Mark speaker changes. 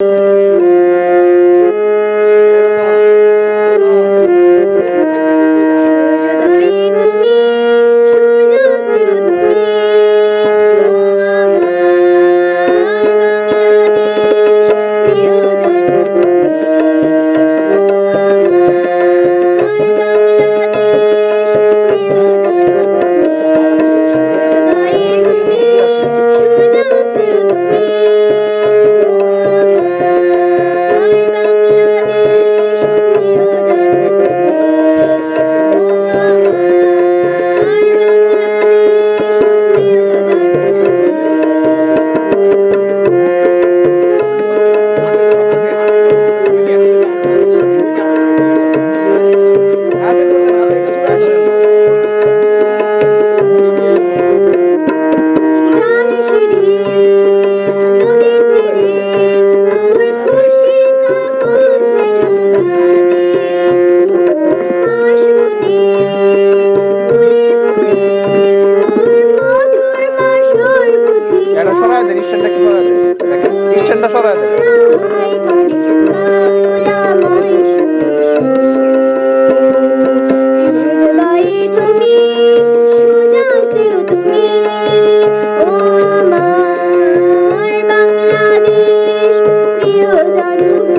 Speaker 1: you.
Speaker 2: সরাই দেন
Speaker 1: স্ট্যান্ডটা কি সরাই দেন দেখেন স্ট্যান্ডটা সরাই দেন
Speaker 2: Thank you.